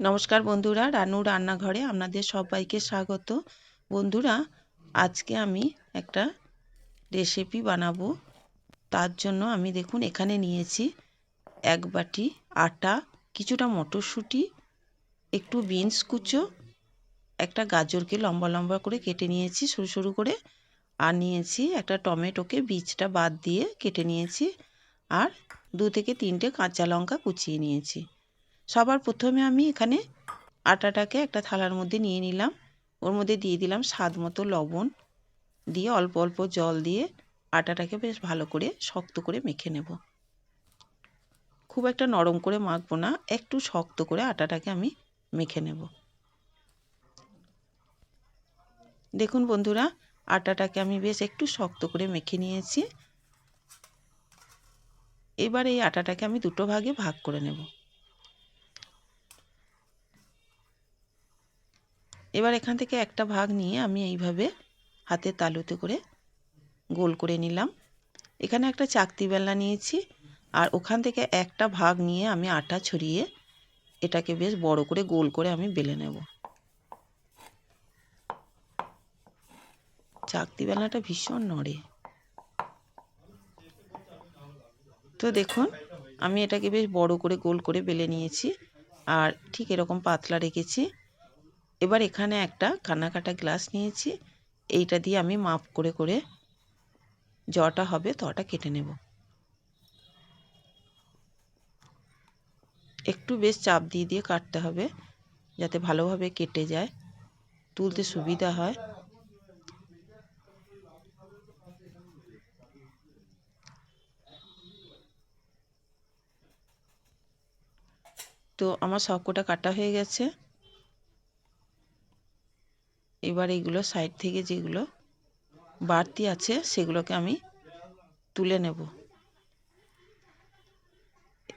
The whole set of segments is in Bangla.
নমস্কার বন্ধুরা, রানু রান্নাঘরে আপনাদের সবাইকে স্বাগত। বন্ধুরা, আজকে আমি একটা রেসিপি বানাবো। তার জন্য আমি দেখুন, এখানে নিয়েছি এক বাটি আটা, কিছুটা মটরশুঁটি, একটু বিনস কুচো, একটা গাজরকে লম্বা লম্বা করে কেটে নিয়েছি সরু সরু করে, আর নিয়েছি একটা টমেটোকে বীজটা বাদ দিয়ে কেটে নিয়েছি, আর দু থেকে তিনটে কাঁচা লঙ্কা কুচিয়ে নিয়েছি। সবার প্রথমে আমি এখানে আটাটাকে একটা থালার মধ্যে নিয়ে নিলাম। ওর মধ্যে দিয়ে দিলাম স্বাদ মতো লবণ। দিয়ে অল্প অল্প জল দিয়ে আটাটাকে বেশ ভালো করে শক্ত করে মেখে নেব। খুব একটা নরম করে মাখবো না, একটু শক্ত করে আটাটাকে আমি মেখে নেব। দেখুন বন্ধুরা, আটাটাকে আমি বেশ একটু শক্ত করে মেখে নিয়েছি। এবার এই আটাটাকে আমি দুটো ভাগে ভাগ করে নেব। এবার এখান থেকে একটা ভাগ নিয়ে আমি এইভাবে হাতের তালুতে করে গোল করে নিলাম। এখানে একটা চাকতি বেলনা নিয়েছি আর ওখান থেকে একটা ভাগ নিয়ে আমি আটা ছড়িয়ে এটাকে বেশ বড় করে গোল করে আমি বেলে নেব। চাকতি বেলনাটা ভীষণ নড়ে। তো দেখুন, আমি এটাকে বেশ বড় করে গোল করে বেলে নিয়েছি আর ঠিক এরকম পাতলা রেখেছি। এবার এখানে একটা কাটা গ্লাস নিয়েছি। এইটা দিয়ে আমি মাপ করে করে জটা হবে, তটা কেটে নেব। একটু বেশ চাপ দিয়ে দিয়ে কাটতে হবে, যাতে ভালোভাবে কেটে যায়। তুলতে সুবিধা হয়। তো আমার সবকটা কাটা হয়ে গেছে। এবার এইগুলো সাইড থেকে যেগুলো বাড়তি আছে, সেগুলোকে আমি তুলে নেব।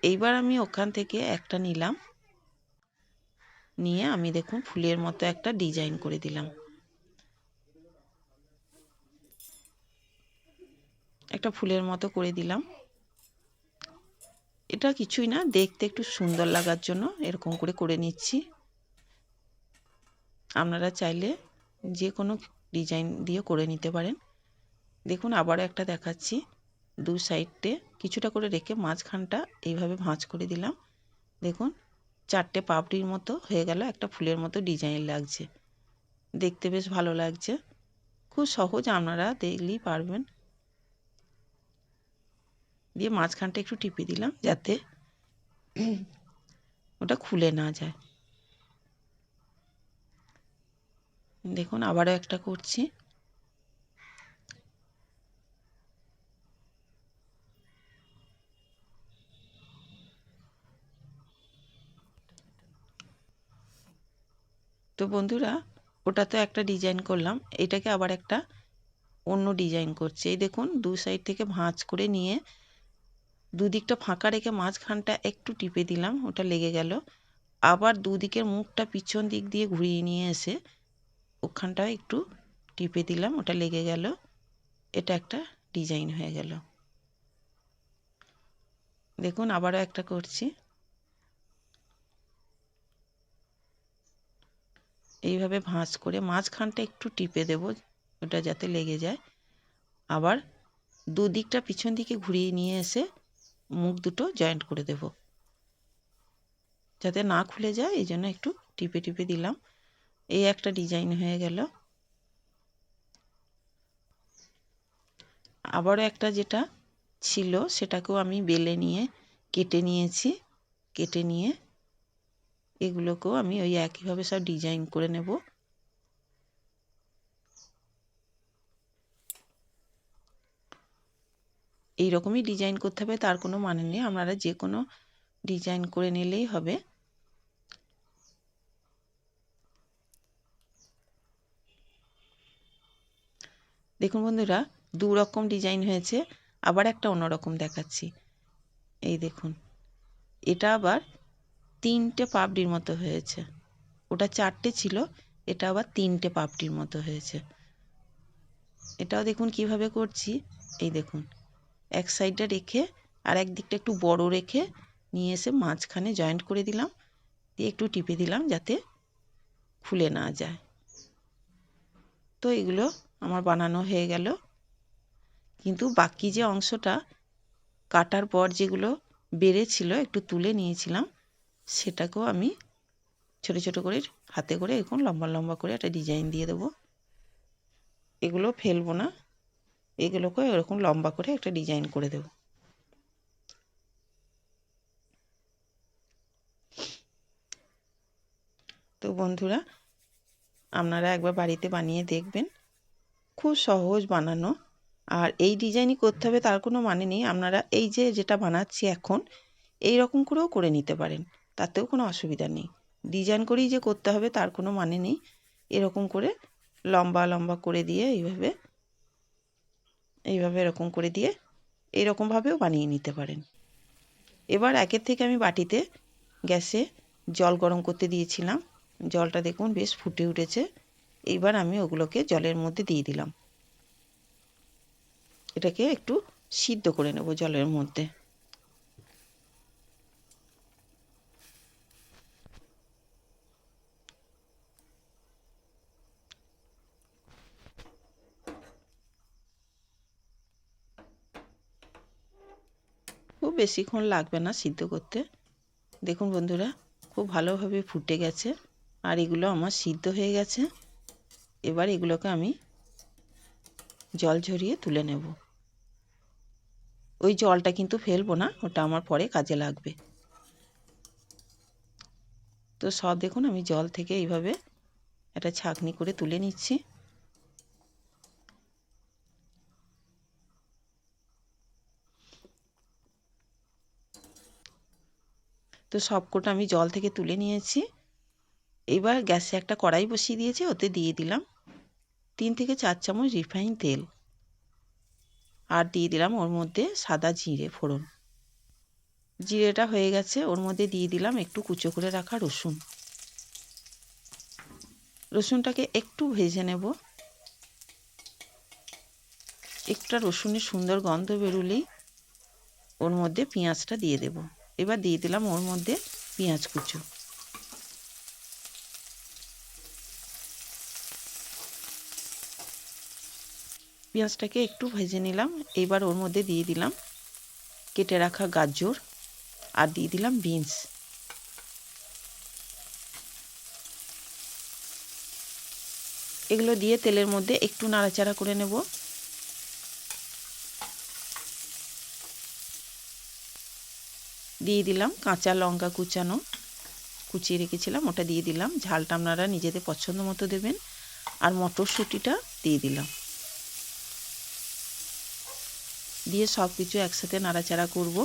এইবার আমি ওখান থেকে একটা নিলাম। নিয়ে আমি দেখুন ফুলের মতো একটা ডিজাইন করে দিলাম। একটা ফুলের মতো করে দিলাম। এটা কিছুই না, দেখতে একটু সুন্দর লাগার জন্য এরকম করে করে নিচ্ছি। আপনারা চাইলে যে কোনো ডিজাইন দিয়ে করে নিতে পারেন। দেখুন, আবারও একটা দেখাচ্ছি। দু সাইডে কিছুটা করে রেখে মাঝখানটা এইভাবে ভাঁজ করে দিলাম। দেখুন, চারটে পাপড়ির মতো হয়ে গেল, একটা ফুলের মতো ডিজাইন লাগছে। দেখতে বেশ ভালো লাগছে। খুব সহজ আপনারা দেখলেই পারবেন। দিয়ে মাঝখানটা একটু টিপে দিলাম যাতে ওটা খুলে না যায়। দেখুন, আবারও একটা করছি। তো বন্ধুরা, ওটা তো একটা ডিজাইন করলাম, এটাকে আবার একটা অন্য ডিজাইন করছি। এই দেখুন, দু সাইড থেকে ভাঁজ করে নিয়ে দুদিকটা ফাঁকা রেখে মাঝখানটা একটু টিপে দিলাম, ওটা লেগে গেল। আবার দুদিকের মুখটা পিছন দিক দিয়ে ঘুরিয়ে নিয়ে এসে ওখানটাও একটু টিপে দিলাম, ওটা লেগে গেল। এটা একটা ডিজাইন হয়ে গেল। দেখুন, আবারও একটা করছি। এইভাবে ভাঁজ করে মাঝখানটা একটু টিপে দেব, ওটা যাতে লেগে যায়। আবার দুদিকটা পিছন দিকে ঘুরিয়ে নিয়ে এসে মুখ দুটো জয়েন্ট করে দেব। যাতে না খুলে যায়, এই জন্য একটু টিপে টিপে দিলাম। এই একটা ডিজাইন হয়ে গেল। আবারও একটা যেটা ছিল সেটাকেও আমি বেলে নিয়ে কেটে নিয়েছি। কেটে নিয়ে এগুলোকেও আমি ওই একইভাবে সব ডিজাইন করে নেব। এইরকমই ডিজাইন করতে হবে, তার কোনো মানে নেই। আপনারা যে কোনো ডিজাইন করে নিলেই হবে। দেখুন বন্ধুরা দু রকম ডিজাইন হয়েছে, আবার একটা অন্যরকম দেখাচ্ছি। এই দেখুন, এটা আবার তিনটে পাপড়ির মতো হয়েছে। ওটা চারটে ছিল, এটা আবার তিনটে পাপড়ির মতো হয়েছে। এটাও দেখুন কীভাবে করছি। এই দেখুন, এক সাইডটা রেখে আর এক দিকটা একটু বড় রেখে নিয়ে এসে মাঝখানে জয়েন্ট করে দিলাম, দিয়ে একটু টিপে দিলাম যাতে খুলে না যায়। তো এগুলো আমার বানানো হয়ে গেল। কিন্তু বাকি যে অংশটা কাটার পর যেগুলো বেড়েছিল, একটু তুলে নিয়েছিলাম, সেটাকেও আমি ছোট ছোট করে হাতে করে এরকম লম্বা লম্বা করে একটা ডিজাইন দিয়ে দেবো। এগুলো ফেলব না, এগুলোকে এরকম লম্বা করে একটা ডিজাইন করে দেবো। তো বন্ধুরা, আপনারা একবার বাড়িতে বানিয়ে দেখবেন। খুব সহজ বানানো। আর এই ডিজাইনই করতে হবে, তার কোনো মানে নেই। আপনারা এই যে, যেটা বানাচ্ছি এখন, এই রকম করেও করে নিতে পারেন। তাতেও কোনো অসুবিধা নেই। ডিজাইন করেই যে করতে হবে, তার কোনো মানে নেই। এরকম করে লম্বা লম্বা করে দিয়ে এইভাবে এইভাবে এরকম করে দিয়ে এইরকমভাবেও বানিয়ে নিতে পারেন। এবার একের থেকে আমি বাটিতে গ্যাসে জল গরম করতে দিয়েছিলাম। জলটা দেখুন, বেশ ফুটে উঠেছে। এইবার আমি ওগুলোকে জলের মধ্যে দিয়ে দিলাম। এটাকে একটু সিদ্ধ করে নেব জলের মধ্যে। খুব বেশিক্ষণ লাগবে না সিদ্ধ করতে। দেখুন বন্ধুরা, খুব ভালোভাবে ফুটে গেছে। আর এগুলো আমার সিদ্ধ হয়ে গেছে। এবার এগুলোকে আমি জল ঝরিয়ে তুলে নেব। ওই জলটা কিন্তু ফেলব না, ওটা আমার পরে কাজে লাগবে। তো সব দেখুন, আমি জল থেকে এইভাবে একটা ছাঁকনি করে তুলে নিচ্ছি। তো সবকটা আমি জল থেকে তুলে নিয়েছি। এবার গ্যাসে একটা কড়াই বসিয়ে দিয়েছি, ওতে দিয়ে দিলাম। তিন থেকে চার চামচ রিফাইন তেল। আর দিয়ে দিলাম ওর মধ্যে সাদা জিরে ফোড়ন। জিরেটা হয়ে গেছে, ওর মধ্যে দিয়ে দিলাম একটু কুচো করে রাখা রসুন। রসুনটাকে একটু ভেজে নেব। একটা রসুনের সুন্দর গন্ধ বেরোলেই ওর মধ্যে পেঁয়াজটা দিয়ে দেব। এবার দিয়ে দিলাম ওর মধ্যে পেঁয়াজ কুচো। পেঁয়াজটাকে একটু ভেজে নিলাম। এবার ওর মধ্যে দিয়ে দিলাম কেটে রাখা গাজর আর দিয়ে দিলাম বিনস। এগুলো দিয়ে তেলের মধ্যে একটু নাড়াচাড়া করে নেব। দিয়ে দিলাম কাঁচা লঙ্কা কুচানো। কুচিয়ে রেখেছিলাম, ওটা দিয়ে দিলাম। ঝালটা আপনারা নিজেদের পছন্দ মতো দেবেন। আর মটরশুঁটিটা দিয়ে দিলাম। দিয়ে সব কিছু একসাথে নাড়াচাড়া করব।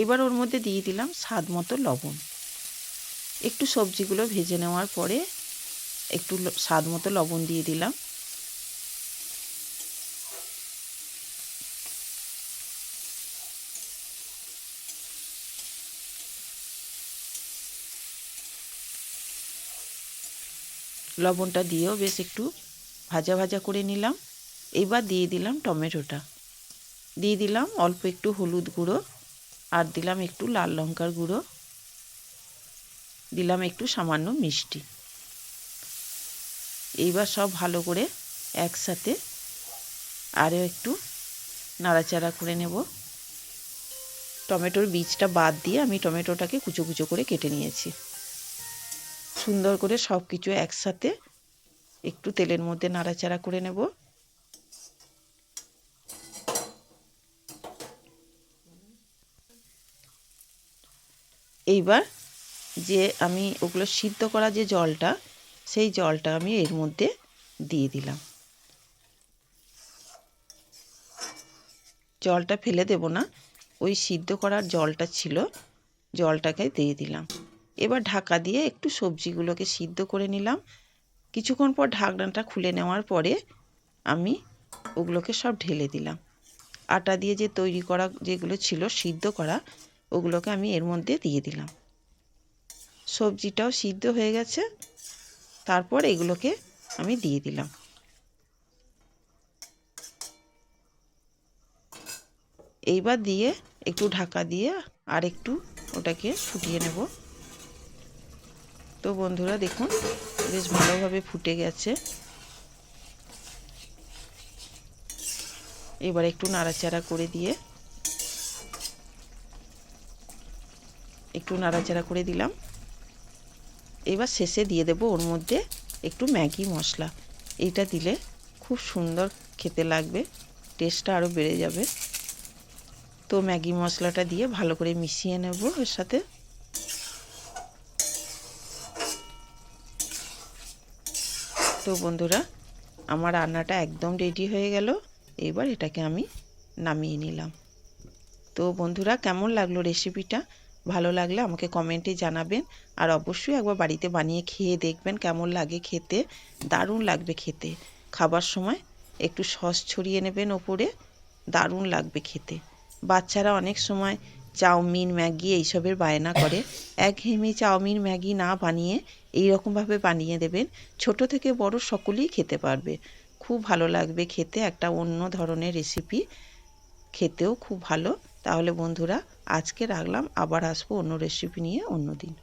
এবার ওর মধ্যে দিয়ে দিলাম স্বাদ মতো লবণ। একটু সবজিগুলো ভেজে নেওয়ার পরে একটু স্বাদ মতো লবণ দিয়ে দিলাম। লবণটা দিয়েও বেশ একটু ভাজা ভাজা করে নিলাম। এবার দিয়ে দিলাম টমেটোটা। দিয়ে দিলাম অল্প একটু হলুদ গুঁড়ো আর দিলাম একটু লাল লঙ্কার গুঁড়ো। দিলাম একটু সামান্য মিষ্টি। এইবার সব ভালো করে একসাথে আরও একটু নাড়াচাড়া করে নেব। টমেটোর বীজটা বাদ দিয়ে আমি টমেটোটাকে কুচো কুচো করে কেটে নিয়েছি। সুন্দর করে সব কিছু একসাথে একটু তেলের মধ্যে নাড়াচাড়া করে নেব। এইবার যে আমি ওগুলো সিদ্ধ করা যে জলটা, সেই জলটা আমি এর মধ্যে দিয়ে দিলাম। জলটা ফেলে দেব না, ওই সিদ্ধ করার জলটা ছিল, জলটাকে দিয়ে দিলাম। এবার ঢাকা দিয়ে একটু সবজিগুলোকে সিদ্ধ করে নিলাম। কিছুক্ষণ পর ঢাকনাটা খুলে নেওয়ার পরে আমি ওগুলোকে সব ঢেলে দিলাম। আটা দিয়ে যে তৈরি করা যেগুলো ছিল, সিদ্ধ করা, ওগুলোকে আমি এর মধ্যে দিয়ে দিলাম। সবজিটাও সিদ্ধ হয়ে গেছে। তারপর এগুলোকে আমি দিয়ে দিলাম। এইবার দিয়ে একটু ঢাকা দিয়ে আর একটু ওটাকে ফুটিয়ে নেব। তো বন্ধুরা দেখুন, বেশ ভালোভাবে ফুটে গেছে। এবার একটু নাড়াচাড়া করে দিয়ে, একটু নাড়াচাড়া করে দিলাম। এবার শেষে দিয়ে দেব ওর মধ্যে একটু ম্যাগি মশলা। এটা দিলে খুব সুন্দর খেতে লাগবে, টেস্টটা আরও বেড়ে যাবে। তো ম্যাগি মশলাটা দিয়ে ভালো করে মিশিয়ে নেব এর সাথে। তো বন্ধুরা, আমার রান্নাটা একদম রেডি হয়ে গেল। এবার এটাকে আমি নামিয়ে নিলাম। তো বন্ধুরা, কেমন লাগল রেসিপিটা ভালো লাগলে আমাকে কমেন্টে জানাবেন। আর অবশ্যই একবার বাড়িতে বানিয়ে খেয়ে দেখবেন কেমন লাগে খেতে। দারুণ লাগবে খেতে। খাবার সময় একটু সস ছড়িয়ে নেবেন ওপরে। দারুণ লাগবে খেতে। বাচ্চারা অনেক সময় চাউমিন, ম্যাগি এইসবের বায়না করে। একঘেয়েমি চাউমিন, ম্যাগি না বানিয়ে এই রকমভাবে বানিয়ে দেবেন, ছোট থেকে বড় সকলেই খেতে পারবে। খুব ভালো লাগবে খেতে, একটা অন্য ধরনের রেসিপি খেতেও খুব ভালো। তাহলে বন্ধুরা, আজকে রাখলাম, আবার আসব অন্য রেসিপি নিয়ে অন্য দিন।